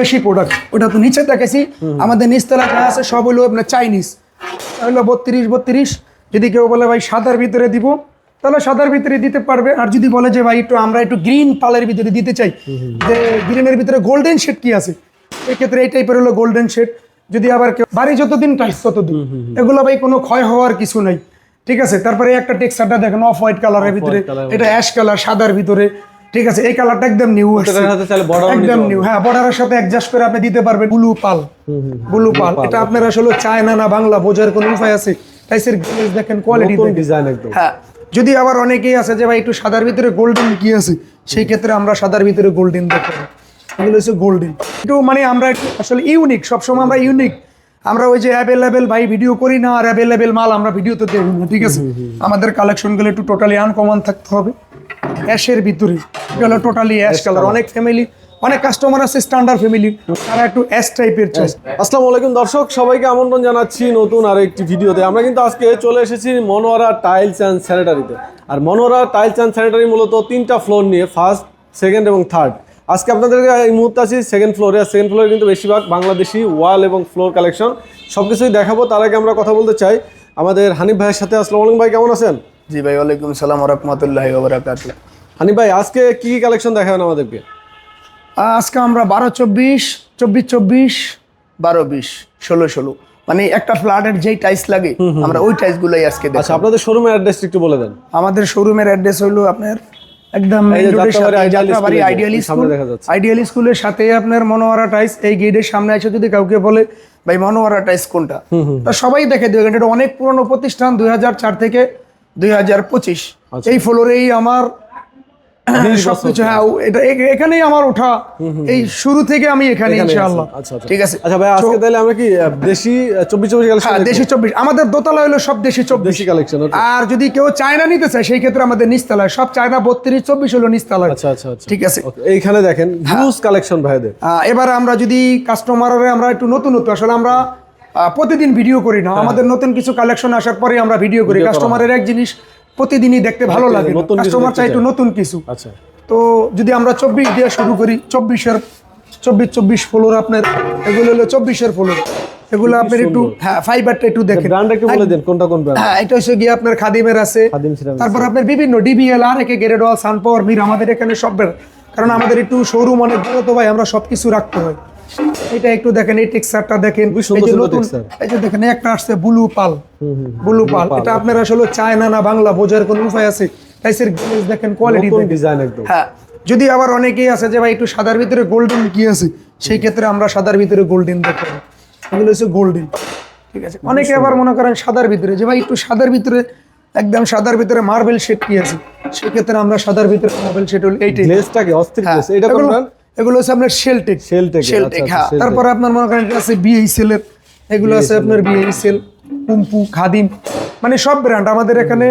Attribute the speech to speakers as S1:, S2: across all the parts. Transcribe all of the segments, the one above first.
S1: দেশি প্রোডাক্ট ওটা তো নিচে দেখেছি আমাদের নিচতলা যা আছে সব হলো আপনার চাইনিজ হলো বত্রিশ বত্রিশ। যদি কেউ বলে ভাই সাদার ভিতরে দিব তাহলে সাদার ভিতরে দিতে পারবে। আর যদি বলে যে ভাই একটু আমরা একটু গ্রিন পালের ভিতরে দিতে চাই যে গ্রিনের ভিতরে গোল্ডেন শেড কি আছে? এক্ষেত্রে এই টাইপের হলো গোল্ডেন শেড যদি আবার কেউ বাড়ি যতদিন টাইস ততদিন। এগুলো ভাই কোনো ক্ষয় হওয়ার কিছু নাই। ঠিক আছে? তারপরে একটা টেক্সচারটা দেখেন অফ হোয়াইট কালারের ভিতরে। এটা অ্যাশ কালার সাদার ভিতরে। ঠিক আছে এই কালারটা একদম নিউ একদম নিউ হ্যাঁ বর্ডারের সাথে অ্যাডজাস্ট করে আপনি দিতে পারবেন। ব্লু পাল ব্লু পাল এটা আপনার আসলে চায়না না বাংলা বোঝার কোনো উপায় আছে? টাইসের গ্লেজ দেখেন কোয়ালিটি
S2: ডিজাইন একদম।
S1: হ্যাঁ যদি আবার অনেকেই আছে যে ভাই একটু সাদার ভিতরে গোল্ডেন কি আছে? সেই ক্ষেত্রে আমরা সাদার ভিতরে গোল্ডেন দেখতে পাই এগুলো হচ্ছে গোল্ডেন একটু মানে আমরা আসলে ইউনিক সবসময় আমরা ইউনিক আমরা ওই যে অ্যাভেলেবেল ভাই ভিডিও করি না আর অ্যাভেলেবেল মাল আমরা ভিডিওতে দেবো না ঠিক আছে? আমাদের কালেকশনগুলো একটু টোটালি আনকমন থাকতে হবে। অ্যাশের ভিতরে। এটা হলো টোটালি অ্যাশ কালার অনেক ফ্যামিলি অনেক কাস্টমার আছে স্ট্যান্ডার্ড ফ্যামিলি তারা একটু অ্যাশ টাইপের চাই।
S2: আসসালামু আলাইকুম দর্শক সবাইকে আমন্ত্রণ জানাচ্ছি নতুন আর একটি ভিডিওতে। আমরা কিন্তু আজকে চলে এসেছি মনোয়ারা টাইলস অ্যান্ড স্যানিটারিতে আর মনোয়ারা টাইলস অ্যান্ড স্যানিটারি মূলত তিনটা ফ্লোর নিয়ে ফার্স্ট সেকেন্ড এবং থার্ড আজকে আপনাদেরকে এই মুহূর্তে আছি সেকেন্ড ফ্লোরে আর সেকেন্ড ফ্লোরে কিন্তু বেশিরভাগ বাংলাদেশি ওয়াল এবং ফ্লোর কালেকশন সব কিছুই দেখাবো তার আগে আমরা কথা বলতে চাই আমাদের হানিফ ভাইয়ের সাথে। আসসালামু আলাইকুম ভাই কেমন আছেন?
S1: জি ভাই ওয়ালাইকুম সালাম রহমতুল্লাহ
S2: হানিফ ভাই আজকে কি কি কালেকশন দেখাবেন আমাদেরকে?
S1: আজকে আমরা বারো চব্বিশ চব্বিশ চব্বিশ বারো বিশ ষোলো ষোলো। মানে একটা ফ্ল্যাটের যেই টাইস লাগে আমরা ওই টাইস গুলোই আজকে
S2: আচ্ছা আপনাদের শোরুমের অ্যাড্রেস একটু বলে দেন।
S1: আমাদের শোরুমের অ্যাড্রেস হলো আপনার একদম আইডিয়াল স্কুলের সাথে আপনার মনোয়ারা টাইস এই গেটের সামনে এসে যদি কাউকে বলে ভাই মনোয়ারা টাইস কোনটা? তা সবাই দেখে দেবে এটা অনেক পুরনো প্রতিষ্ঠান দুই হাজার চার থেকে দুই
S2: আচ্ছা।
S1: এই ফ্লোরেই আমার সবকিছু হ্যাঁ এটা এখানেই আমার ওঠা। এই শুরু থেকে আমি এখানে ইনশাআল্লাহ।
S2: আচ্ছা, আচ্ছা।
S1: ঠিক আছে।
S2: আচ্ছা ভাই আজকে তাহলে আমরা কি দেশি চব্বিশ চব্বিশ
S1: হ্যাঁ
S2: কালেকশন
S1: দেশি চব্বিশ। আমাদের দোতলা হলো সব দেশি চব্বিশ।
S2: কালেকশন
S1: আর যদি কেউ চায়না নিতে চায় সেই ক্ষেত্রে আমাদের নিচতলায় সব চায়না বত্রিশ চব্বিশ হলো নিচতলায়।
S2: আচ্ছা আচ্ছা আচ্ছা।
S1: ঠিক আছে।
S2: এইখানে দেখেন হিউজ কালেকশন ভাইদের।
S1: এবার আমরা যদি কাস্টমারের আমরা একটু নতুন নতুন আসলে আমরা প্রতিদিন ভিডিও করি না। আমাদের নতুন কিছু কালেকশন আসার পরে আমরা ভিডিও করি। কাস্টমারের এক জিনিস প্রতিদিনই দেখতে ভালো লাগে কাস্টমার চাই একটু নতুন কিছু।
S2: আচ্ছা।
S1: তো যদি আমরা চব্বিশ দিয়ে শুরু করি চব্বিশের চব্বিশ চব্বিশ ফ্লোর আপনার এগুলো হলো চব্বিশের ফ্লোর এগুলো আপনার একটু হ্যাঁ ফাইবারটা একটু দেখেন।
S2: ব্র্যান্ড একটু বলে দেন কোনটা কোন ব্র্যান্ড
S1: হ্যাঁ এটা হচ্ছে গিয়ে আপনার খাদিমের আছে। তারপর আপনার বিভিন্ন ডিবিএল আর একে গ্রেডওয়াল সানপাওয়ার মির আমাদের এখানে সব কারণ আমাদের একটু শোরুম অনেক বড় তো ভাই আমরা সবকিছু রাখতে হয়। এটা একটু দেখেন এই টেক্সচারটা দেখেন। এই যে নতুন এই যে দেখেন একটা আসছে ব্লু পাল ব্লু পাল এটা আপনার আসলে চায়না না বাংলা বোঝার কোনো উপায় আছে? টাইসের গ্লেজ দেখেন কোয়ালিটি
S2: ডিজাইন একদম।
S1: হ্যাঁ যদি আবার অনেকেই আছে যে ভাই একটু সাদার ভিতরে গোল্ডেন কি আছে? সেই ক্ষেত্রে আমরা সাদার ভিতরে গোল্ডেন দেখতে পাই এগুলো হচ্ছে গোল্ডেন ঠিক আছে? অনেকে আবার মনে করেন সাদার ভিতরে। যে ভাই একটু সাদার ভিতরে একদম সাদার ভিতরে মার্বেল শেড কি আছে? সেই ক্ষেত্রে আমরা সাদার ভিতরে মার্বেল শেড হল এইটাই
S2: গ্লেজটা কি? অস্থির গ্লেজ এটা কোন
S1: এগুলো হচ্ছে আপনার শেলটেক
S2: Shelltech,
S1: শেলটেক
S2: আচ্ছা,
S1: হ্যাঁ। তারপর আপনার মনে করেন এটা আছে বিএইচএল এর এগুলো আছে আপনার বিএইচএল পুম্পু খাদিম। মানে সব ব্র্যান্ড আমাদের এখানে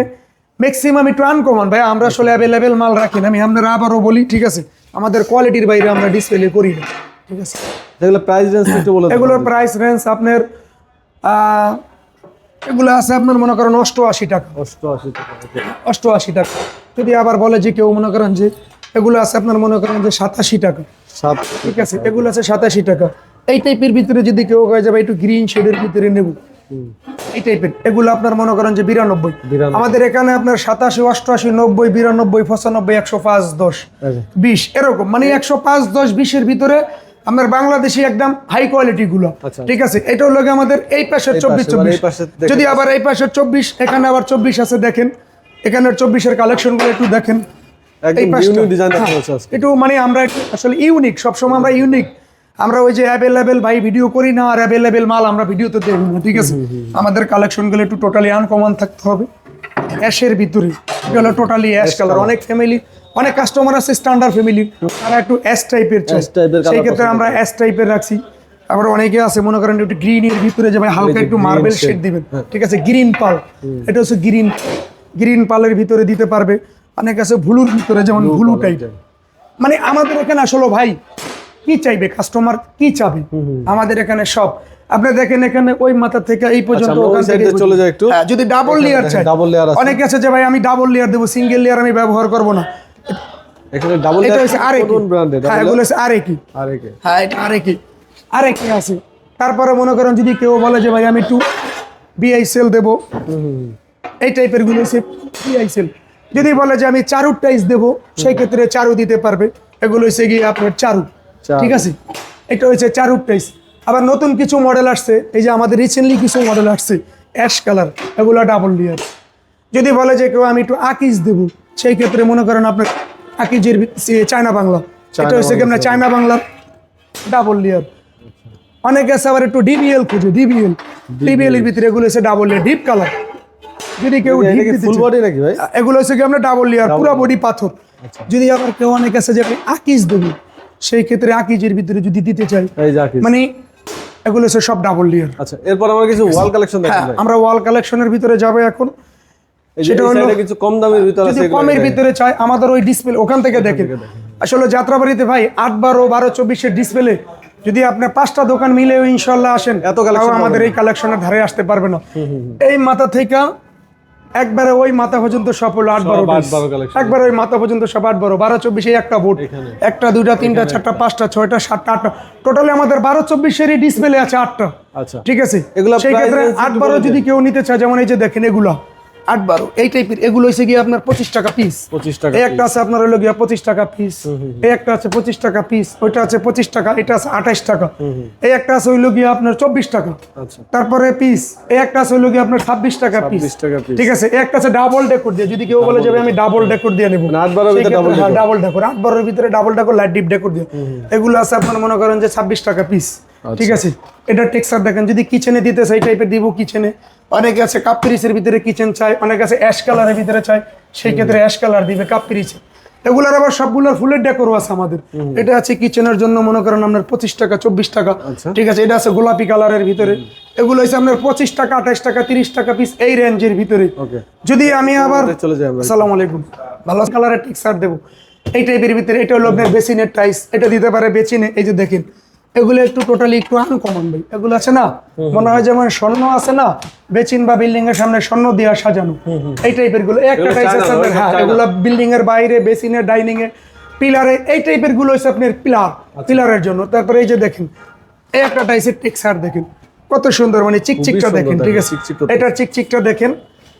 S1: ম্যাক্সিমাম একটু আনকমন ভাই আমরা আসলে অ্যাভেলেবেল মাল রাখি না। আমি আপনারা আবারও বলি ঠিক আছে? আমাদের কোয়ালিটির বাইরে আমরা ডিসপ্লে করি না ঠিক আছে?
S2: এগুলো প্রাইস রেঞ্জ একটু বলে
S1: এগুলোর প্রাইস রেঞ্জ আপনার এগুলো আছে আপনার মনে করেন অষ্টআশি টাকা।
S2: 88 টাকা
S1: অষ্টআশি টাকা। যদি আবার বলে যে কেউ মনে করেন যে এগুলো আছে আপনার মনে করেন যে সাতাশি টাকা। ঠিক আছে এগুলো আছে সাতাশি টাকা। এই টাইপের ভিতরে যদি কেউ কয়ে যাবে একটু গ্রিন শেডের ভিতরে নেব। এই টাইপের এগুলো আপনার মনে করেন যে বিরানব্বই। আমাদের এখানে আপনার সাতাশি অষ্টআশি নব্বই বিরানব্বই পঁচানব্বই একশো পাঁচ দশ
S2: আচ্ছা।
S1: বিশ এরকম। মানে একশো পাঁচ দশ বিশের ভিতরে আপনার বাংলাদেশি একদম হাই কোয়ালিটি গুলো।
S2: আচ্ছা।
S1: ঠিক আছে এটা হলো আমাদের এই পাশের চব্বিশ চব্বিশ।
S2: এই
S1: যদি আবার এই পাশের চব্বিশ এখানে আবার চব্বিশ আছে দেখেন। এখানের চব্বিশের কালেকশনগুলো একটু দেখেন। এই পাশটা। হ্যাঁ, একটু মানে আমরা আসলে ইউনিক সবসময় আমরা ইউনিক আমরা ওই যে অ্যাভেলেবেল ভাই ভিডিও করি না আর অ্যাভেলেবেল মাল আমরা ভিডিওতে দেব না ঠিক আছে? আমাদের কালেকশনগুলো একটু টোটালি আনকমন থাকতে হবে। অ্যাশের ভিতরে এটা হলো টোটালি অ্যাশ কালার অনেক ফ্যামিলি অনেক কাস্টমার আছে স্ট্যান্ডার্ড ফ্যামিলি তারা একটু অ্যাশ টাইপের চাই সেই ক্ষেত্রে আমরা অ্যাশ টাইপের রাখছি। আবার অনেকে আছে মনে করেন একটু গ্রিনের ভিতরে যে ভাই হালকা একটু মার্বেল শেড দিবেন ঠিক আছে? গ্রিন পাল এটা হচ্ছে গ্রিন গ্রিন পালের ভিতরে দিতে পারবে। অনেক আছে ভুলুর ভিতরে যেমন ভুলু টাইপ মানে আমাদের এখানে আসলে ভাই কি চাইবে? কাস্টমার কি চাবে? আমাদের এখানে সব। আপনি দেখেন এখানে ওই মাথা থেকে এই পর্যন্ত ওখান থেকে
S2: চলে যায় একটু।
S1: হ্যাঁ, যদি ডাবল লেয়ার চাই।
S2: ডাবল লেয়ার আছে।
S1: অনেকে আছে যে ভাই আমি ডাবল লেয়ার দেবো সিঙ্গেল লেয়ার আমি ব্যবহার করব না।
S2: এখানে ডাবল
S1: এটা হচ্ছে আরে
S2: কোন ব্র্যান্ডের
S1: হ্যাঁ এগুলো হচ্ছে আরে কি
S2: আরে কে
S1: হ্যাঁ এটা আরে কি আরে কি আছে। তারপরে মনে করেন যদি কেউ বলে যে ভাই আমি একটু বিআই সেল দেবো। এই টাইপেরগুলো হচ্ছে বিআই সেল যদি বলে যে আমি চারু টাইস দেবো সেই ক্ষেত্রে চারু দিতে পারবে। এগুলো হচ্ছে গিয়ে আপনার চারু। ঠিক আছে? এটা হচ্ছে চারু টাইস আবার নতুন কিছু মডেল আসছে এই যে আমাদের রিসেন্টলি কিছু মডেল আসছে অ্যাশ কালার এগুলো ডাবল লেয়ার যদি বলে যে কেউ আমি একটু আকিজ দেবো সেই ক্ষেত্রে মনে করেন আপনার আকিজের সে চায়না বাংলা। এটা হচ্ছে কি আপনার চায়না। বাংলার ডাবল লেয়ার অনেকে আছে আবার একটু ডিবিএল খুঁজে ডিবিএল ডিবিএল এর ভিতরে এগুলো হচ্ছে ডাবল লেয়ার ডিপ কালার যদি কেউ
S2: ফুল বডি নাকি ভাই?
S1: এগুলো হচ্ছে কি আমরা ডাবল লেয়ার পুরো বডি পাথর। যদি আবার কেউ অনেক আছে যে আকিজ দেবো সেই ক্ষেত্রে আকিজের ভিতরে যদি দিতে চাই মানে এগুলো হচ্ছে সব ডাবল লেয়ার
S2: আচ্ছা এরপর আমরা কিছু ওয়াল কালেকশন
S1: হ্যাঁ আমরা ওয়াল কালেকশনের ভিতরে যাবে এখন।
S2: সেটা হলো কিছু কম দামের ভিতর আছে
S1: কমের ভিতরে চাই আমাদের ওই ডিসপ্লে ওখান থেকে দেখেন। আসলে যাত্রাবাড়িতে ভাই আট বারো বারো চব্বিশের ডিসপ্লে যদি আপনি পাঁচটা দোকান মিলে ইনশাল্লাহ আসেন
S2: এত
S1: আমাদের এই কালেকশনের ধারে আসতে পারবে না। এই মাথা থেকে একবারে ওই মাথা পর্যন্ত সব হলো আট বারো। একবারে ওই মাথা পর্যন্ত সব আট বারো বারো চব্বিশে একটা
S2: ভোট
S1: একটা দুইটা তিনটা চারটা পাঁচটা ছয়টা সাতটা আটটা। টোটালি আমাদের বারো চব্বিশেরই ডিসপ্লে আছে আটটা।
S2: আচ্ছা।
S1: ঠিক আছে?
S2: এগুলো
S1: সেই ক্ষেত্রে আট বারো যদি কেউ নিতে চায় যেমন এই যে দেখেন এগুলো। আট বারো এই টাইপের এগুলো হচ্ছে গিয়ে আপনার পঁচিশ টাকা পিস
S2: 25 টাকা
S1: একটা আছে আপনার হলো গিয়া পঁচিশ টাকা পিস এই একটা আছে পঁচিশ টাকা পিস ওইটা আছে পঁচিশ টাকা এটা আছে আঠাইশ টাকা। এই একটা আছে হইল গিয়া আপনার চব্বিশ টাকা।
S2: আচ্ছা।
S1: তারপরে পিস এই একটা আছে হইল গিয়ে আপনার ছাব্বিশ টাকা পিস
S2: 26 টাকা piece।
S1: ঠিক আছে এই একটা আছে ডাবল ডেকোর দিয়ে। যদি কেউ বলে যাবে আমি ডাবল ডেকোর দিয়ে নেব।
S2: মানে আট বারোর ভিতরে decor।
S1: ডাবল ডেকোর আট বারোর ভিতরে double decor light deep decor দিয়ে। এগুলো আছে আপনার মনে করেন যে ছাব্বিশ টাকা পিস। ঠিক আছে? এটা টেক্সচার দেখেন যদি কিচেনে দিতে চাই টাইপের দিব কিচেনে অনেকে আছে কাপ পিরিসের ভিতরে কিচেন চাই অনেকে আছে অ্যাশ কালারের ভিতরে চাই সেই ক্ষেত্রে অ্যাশ কালার দিবে কাপ পিরিসে এগুলোর আবার সবগুলোর ফুলের ডেকোরও আছে আমাদের। এটা আছে কিচেনের জন্য মনে করেন আপনার পঁচিশ টাকা চব্বিশ টাকা।
S2: আচ্ছা।
S1: ঠিক আছে এটা আছে গোলাপি কালারের ভিতরে। এগুলো হচ্ছে আপনার পঁচিশ টাকা আঠাশ টাকা তিরিশ টাকা পিস এই রেঞ্জের ভিতরে।
S2: ওকে।
S1: যদি আমি আবার
S2: চলে যাই
S1: আসসালামু আলাইকুম। ভালো কালারের টেক্সচার দেবো। এই টাইপের ভিতরে এটা হলো আপনার বেসিনের টাইস এটা দিতে পারে বেচিনে এই যে দেখেন। এগুলো একটু টোটালি একটু আনকমন ভাই। এগুলো আছে না মনে হয় যেমন স্বর্ণ আছে না বেচিন বা বিল্ডিং এর সামনে স্বর্ণ দিয়া সাজানো। এই টাইপেরগুলো একটা আছে
S2: ওইসব
S1: হ্যাঁ এগুলো বিল্ডিং এর বাইরে বেসিনের ডাইনিং এ পিলারে এই টাইপেরগুলো হচ্ছে আপনার পিলার
S2: আচ্ছা।
S1: পিলারের জন্য। তারপরে এই যে দেখেন এই একটা টাইসের টেক্সচার দেখেন। কত সুন্দর মানে চিকচিকটা দেখেন ঠিক আছে। এটার চিকচিকটা দেখেন।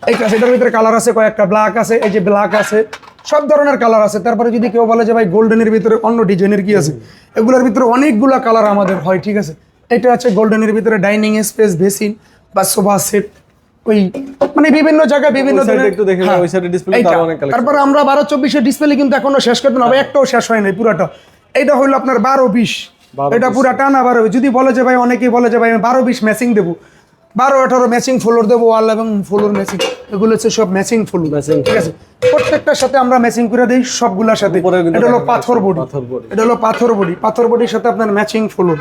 S1: এইটা সেটার ভিতরে কালার আছে কয়েকটা ব্ল্যাক আছে এই যে ব্ল্যাক আছে। সব ধরনের কালার আছে। তারপরে যদি কেউ বলে যে ভাই গোল্ডেনের ভিতরে অন্য ডিজাইনের কি আছে? এগুলোর ভিতরে অনেকগুলা কালার আমাদের হয় ঠিক আছে? এটা আছে গোল্ডেনের ভিতরে ডাইনিং স্পেস বেসিন বা সোফা সেট ওই মানে বিভিন্ন জায়গায় বিভিন্ন হ্যাঁ। তারপরে আমরা বারো চব্বিশের ডিসপ্লে কিন্তু এখনও শেষ করতে হবে একটাও শেষ হয় নাই পুরাটা। এটা হলো আপনার বারো বিশ এটা পুরা টানা বারো। যদি বলে যে ভাই অনেকেই বলে যে ভাই আমি বারো বিশ ম্যাচিং দেবো। বারো আঠারো ম্যাচিং ফ্লোর দেবো ওয়াল এবং ফ্লোর ম্যাচিং এগুলো হচ্ছে সব ম্যাচিং ফ্লোর
S2: Matching
S1: ঠিক আছে? প্রত্যেকটার সাথে আমরা ম্যাচিং করে দিই সবগুলোর সাথে। এটা হলো পাথর বডি এটা হলো পাথর বডি পাথর বডির সাথে আপনার ম্যাচিং ফ্লোর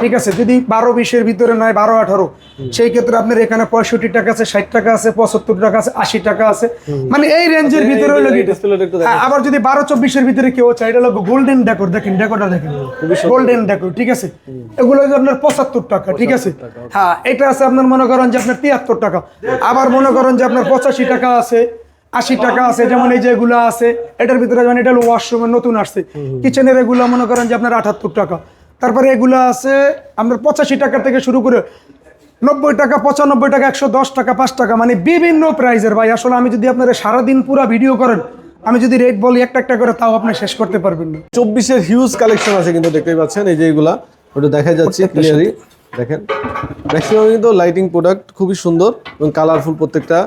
S1: ঠিক আছে? যদি বারো বিশের ভিতরে নয় বারো আঠারো সেই ক্ষেত্রে আপনার এখানে পঁয়ষট্টি টাকা আছে ষাট টাকা আছে পঁচাত্তর টাকা আছে আশি টাকা আছে। মানে এই রেঞ্জের ভিতরে হলো আবার যদি বারো চব্বিশের ভিতরে কেউ চাই এটা হলো গোল্ডেন ডেকোর দেখেন ডেকোরটা দেখেন। গোল্ডেন ডেকোর ঠিক আছে? এগুলো আপনার পঁচাত্তর টাকা ঠিক আছে? হ্যাঁ এটা আছে আপনার মনে করেন যে আপনার তিয়াত্তর টাকা। আবার মনে করেন যে আপনার পঁচাশি টাকা আছে আশি টাকা আছে যেমন এই যে এগুলো আছে এটার ভিতরে যেমন এটা হলো ওয়াশরুমের নতুন আসছে। কিচেনের এগুলো মনে করেন যে আপনার আটাত্তর টাকা। তারপরে এগুলো আছে আপনার পঁচাশি টাকা থেকে শুরু করে নব্বই টাকা পঁচানব্বই টাকা একশো দশ টাকা পাঁচ টাকা মানে বিভিন্ন প্রাইজের ভাই আসলে আমি যদি আপনারা সারাদিন পুরো ভিডিও করেন আমি যদি রেট বলি একটা একটা করে তাও আপনি শেষ করতে পারবেন না।
S2: চব্বিশের হিউজ কালেকশন আছে কিন্তু দেখতেই পাচ্ছেন এই যে এগুলা ওটা দেখা যাচ্ছে ক্লিয়ারলি দেখেন। ম্যাক্সিমাম কিন্তু লাইটিং প্রোডাক্ট খুবই সুন্দর এবং কালারফুল প্রত্যেকটা।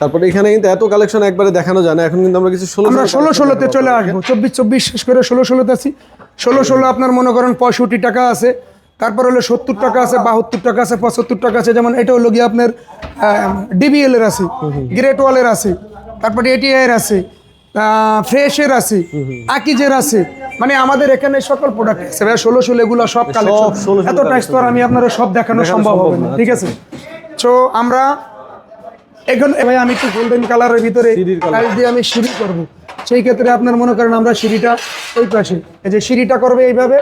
S2: তারপরে এখানে কিন্তু এত কালেকশন একবারে দেখানো যায় না। এখন কিন্তু আমরা কিছু ষোলো
S1: আমরা ষোলো ষোলোতে চলে আসব। চব্বিশ চব্বিশ শেষ করে ষোলো ষোলোতে আছি। ষোলো ষোলো আপনার মনে করেন পঁয়ষট্টি টাকা আছে। তারপর হলো সত্তর টাকা আছে বাহাত্তর টাকা আছে পঁচাত্তর টাকা আছে। যেমন এটা হলো গিয়ে আপনার ডিবিএল এর আছে গ্রেট ওয়ালের আছে। তারপরে এটিআই এর আছে ফ্রেশের আছে আকিজের আছে। মানে আমাদের এখানে সকল প্রোডাক্ট আছে। ভাই ষোলো ষোলো এগুলো সব কালেকশন এত টাইস তো আর আমি আপনারা সব দেখানো সম্ভব হবে না ঠিক আছে? তো আমরা এখন ভাই আমি একটু গোল্ডেন কালারের ভিতরে
S2: colour।
S1: দিয়ে আমি সিঁড়ি করব। সেই ক্ষেত্রে আপনার মনে করেন আমরা সিঁড়িটা ওই পাশে এই যে সিঁড়িটা করবে এইভাবে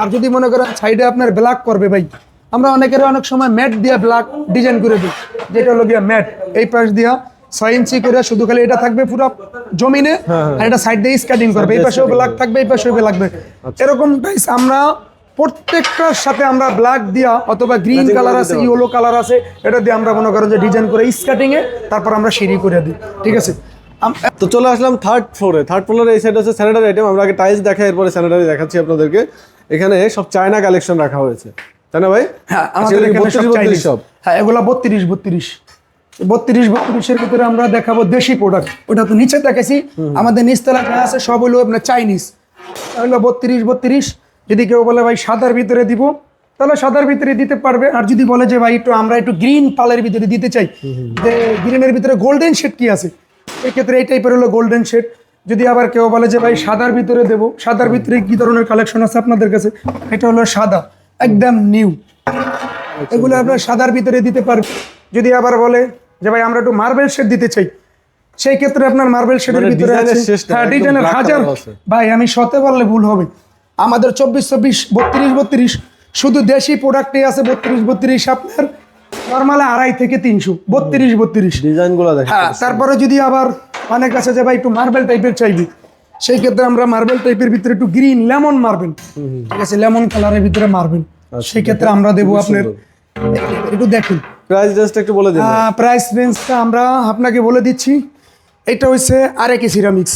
S1: আর যদি মনে করেন সাইডে আপনার ব্ল্যাক করবে ভাই আমরা অনেকের অনেক সময় ম্যাট দিয়ে ব্ল্যাক ডিজাইন করে দিই যেটা হলো গিয়া ম্যাট এই পাশ দিয়া ছয় ইঞ্চি করে শুধু খালি এটা থাকবে পুরো জমিনে আর এটা সাইড দিয়ে স্কেটিং করবে। এই পাশেও ব্ল্যাক থাকবে এই পাশেও ব্ল্যাক থাকবে। এরকম টাইস আমরা প্রত্যেকটার সাথে আমরা ব্ল্যাক দিয়া অথবা গ্রিন কালার আছে ইয়েলো কালার আছে। এটা দিয়ে আমরা মনে করেন যে ডিজাইন করে স্কেটিং এ তারপর আমরা সিঁড়ি করে দিই। ঠিক আছে?
S2: তো চলে আসলাম থার্ড ফ্লোরে থার্ড ফ্লোরে এই সাইড হচ্ছে স্যানিটারি আইটেম আমরা আগে টাইলস দেখাই এরপরে স্যানিটারি দেখাচ্ছি আপনাদেরকে। এখানে সব চায়না কালেকশন রাখা হয়েছে। তাই না ভাই?
S1: হ্যাঁ আমাদের
S2: আচ্ছা,
S1: এখানে
S2: 32 সব।
S1: হ্যাঁ এগুলা বত্রিশ বত্রিশ। বত্রিশ বত্রিশের ভিতরে আমরা দেখাবো দেশি প্রোডাক্ট ওটা তো নিচে দেখেছি। আমাদের নিচতলা যা আছে সব হলো আপনার চাইনিজ হলো বত্রিশ বত্রিশ। যদি কেউ বলে ভাই সাদার ভিতরে দিব তাহলে সাদার ভিতরে দিতে পারবে। আর যদি বলে যে ভাই একটু আমরা একটু গ্রিন পালের ভিতরে দিতে চাই যে গ্রিনের ভিতরে গোল্ডেন শেড কি আছে? এই ক্ষেত্রে এই টাইপের হলো গোল্ডেন শেড যদি আবার কেউ বলে যে ভাই সাদার ভিতরে দেবো সাদার ভিতরে কি ধরনের কালেকশন আছে আপনাদের কাছে? এটা হলো সাদা একদম নিউ এগুলো আপনার সাদার ভিতরে দিতে পারবে। যদি আবার বলে যে ভাই আমরা একটু মার্বেল শেড দিতে চাই। সেই ক্ষেত্রে আপনার মার্বেল শেডের ভিতরে আছে হ্যাঁ ডিজাইনের হাজার ভাই আমি শতে বললে ভুল হবে। আমাদের চব্বিশ চব্বিশ বত্রিশ বত্রিশ শুধু দেশি প্রোডাক্টে আছে বত্রিশ বত্রিশ আপনার নর্মালে আড়াই থেকে তিনশো বত্রিশ বত্রিশ।
S2: ডিজাইনগুলো
S1: হ্যাঁ তারপরে যদি আবার অনেক আছে যে ভাই একটু মার্বেল টাইপের চাইবি। সেই ক্ষেত্রে আমরা মার্বেল টাইপের ভিতরে একটু গ্রিন লেমন মার্বেল ঠিক আছে লেমন কালারের ভিতরে মার্বেল সেই ক্ষেত্রে আমরা দেবো আপনার একটু দেখুন।
S2: প্রাইস জাস্ট একটু বলে দিন
S1: প্রাইস রেঞ্জটা আমরা আপনাকে বলে দিচ্ছি। এটা হচ্ছে আরেকে সিরামিক্স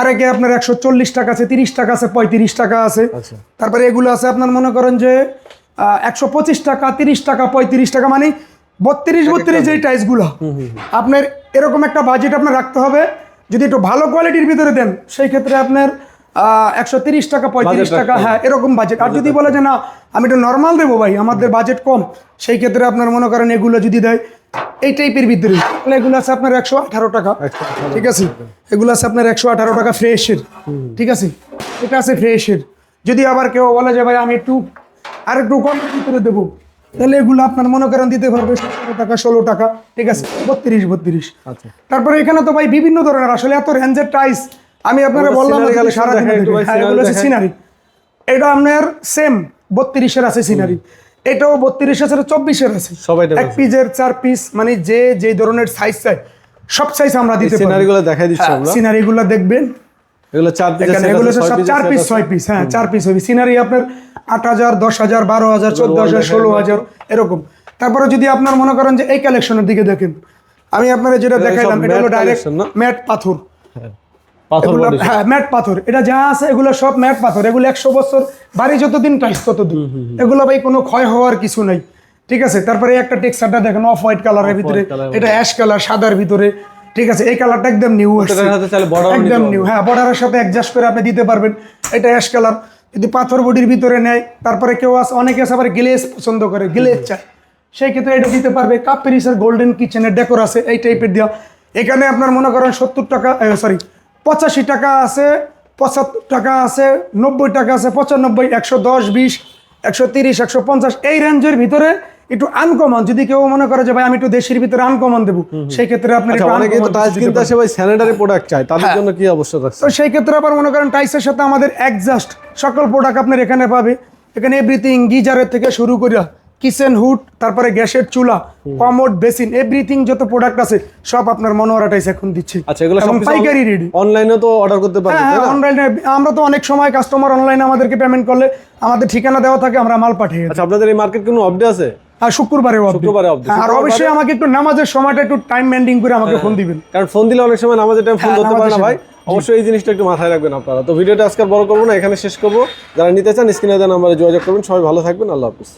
S1: আরেকে আপনার একশো চল্লিশ টাকা আছে তিরিশ টাকা আছে পঁয়ত্রিশ টাকা আছে।
S2: আচ্ছা।
S1: তারপরে এগুলো আছে আপনার মনে করেন যে একশো পঁচিশ টাকা তিরিশ টাকা পঁয়ত্রিশ টাকা মানে বত্রিশ বত্রিশ যেই টাইসগুলো আপনার এরকম একটা বাজেট আপনার রাখতে হবে। যদি একটু ভালো কোয়ালিটির ভিতরে দেন সেই ক্ষেত্রে আপনার একশো তিরিশ টাকা পঁয়ত্রিশ টাকা হ্যাঁ এরকম বাজেট আর যদি বলে যে না আমি একটু নর্মাল দেবো ভাই আমাদের বাজেট কম সেই ক্ষেত্রে আপনার মনে করেন এগুলো যদি দেয় এই টাইপের ভিতরে তাহলে এগুলো আছে আপনার একশো আঠারো টাকা ঠিক আছে? এগুলো আছে আপনার একশো আঠারো টাকা ফ্রেশের ঠিক আছে? এটা আছে ফ্রেশের যদি আবার কেউ বলে যে ভাই আমি একটু আর একটু কম ভিতরে দেবো তাহলে এগুলো আপনার মনে করেন দিতে পারবে সতেরো টাকা ষোলো টাকা ঠিক আছে? বত্রিশ বত্রিশ।
S2: আচ্ছা।
S1: তারপরে এখানে তো ভাই বিভিন্ন ধরনের আসলে এত রেঞ্জের টাইস আমি আপনারা বললাম
S2: ভাই,
S1: দেখবেন। হ্যাঁ,
S2: দেখাই।
S1: সিনারি। এটা আপনার সেম বত্রিশের আছে সিনারি। এটাও বত্রিশ আছে চব্বিশের আছে।
S2: সব item
S1: এক। পিসের চার পিস মানে যে যে ধরনের সাইজ চাই সব সাইজ আমরা দিতে পারি
S2: সিনারিগুলো দেখাই দিচ্ছি আমরা।
S1: সিনারি গুলো দেখবেন।
S2: এগুলো চার পিস
S1: এগুলো সব চার পিস ছয় পিস হ্যাঁ চার পিস হবে। সিনারি আপনার আট হাজার দশ হাজার বারো হাজার চোদ্দ হাজার ষোলো হাজার এরকম। তারপরে যদি আপনার মনে করেন যে এই কালেকশনের দিকে দেখেন আমি আপনারা যেটা দেখাইলাম এটা হলো ডাইরেক্ট ম্যাট পাথর। হ্যাঁ ম্যাট পাথর। এটা যা আছে এগুলো সব ম্যাট পাথর। এগুলো একশো বছর বাড়ি যতদিন টাইস ততদিন। এগুলো ভাই কোনো ক্ষয় হওয়ার কিছু নাই। ঠিক আছে? তারপরে একটা টেক্সচারটা দেখেন অফ হোয়াইট কালারের ভিতরে। এটা অ্যাশ কালার সাদার ভিতরে। ঠিক আছে? এই কালারটা একদম নিউ আসছে। একদম নিউ হ্যাঁ বর্ডারের সাথে অ্যাডজাস্ট করে আপনি দিতে পারবেন। এটা অ্যাশ কালার যদি পাথর বডির ভিতরে নেয় তারপরে কেউ আছে অনেকে আছে আবার গ্লেজ পছন্দ করে গ্লেজ চায়। সেই ক্ষেত্রে এটা দিতে পারবে। কাপ পেরিসের গোল্ডেন কিচেনের ডেকোর আছে এই টাইপের দেওয়া। এখানে আপনার মনে করেন সত্তর টাকা সরি পঁচাশি টাকা আছে পঁচাত্তর টাকা আছে নব্বই টাকা আছে পঁচানব্বই একশো দশ বিশ একশো তিরিশ একশো পঞ্চাশ এই রেঞ্জের ভিতরে একটু আনকমন যদি কেউ মনে করে যে ভাই আমি একটু দেশের ভিতরে আনকমন দেবো সেই ক্ষেত্রে আপনার
S2: আচ্ছা অনেকে তো
S1: দিতে
S2: কিনতে আসে ভাই স্যানিটারি প্রোডাক্ট চাই তাদের জন্য কি অবশ্যক আছে
S1: তো সেই ক্ষেত্রে আবার মনে করেন টাইসের সাথে আমাদের অ্যাডজাস্ট সকল প্রোডাক্ট আপনার এখানে পাবে এখানে এভরিথিং গিজারের থেকে শুরু করে কিচেন হুড তারপরে গ্যাসের চুলা কমোড বেসিন এভরিথিং যত প্রোডাক্ট আছে সব আপনার মনোয়ারা টাইস এখন দিচ্ছি।
S2: আচ্ছা এগুলো সব
S1: পাইকারি রেডি
S2: অনলাইনে তো অর্ডার করতে পারবে
S1: হ্যাঁ অনলাইনে আমরা তো অনেক সময় কাস্টমার অনলাইনে আমাদেরকে পেমেন্ট করলে আমাদের ঠিকানা দেওয়া থাকে আমরা মাল পাঠিয়ে
S2: আচ্ছা আপনাদের এই মার্কেট কোনো অপডে আছে?
S1: আর শুক্রবারে
S2: শুক্রবারে।
S1: আর অবশ্যই আমাকে একটু নামাজের সময়টা একটু টাইম মেন্ডিং করে আমাকে ফোন দিবেন।
S2: কারণ ফোন দিলে অনেক সময় নামাজের টাইম ফোন
S1: হ্যাঁ,
S2: ধরতে পারে না ভাই। অবশ্যই এই জিনিসটা একটু মাথায় রাখবেন আপনারা। তো ভিডিওটা আজকে বড় করব না এখানে শেষ করব। যারা নিতে চান স্ক্রিনে দেওয়া নাম্বারে যোগাযোগ করবেন। সবাই ভালো থাকবেন আল্লাহ হাফিজ।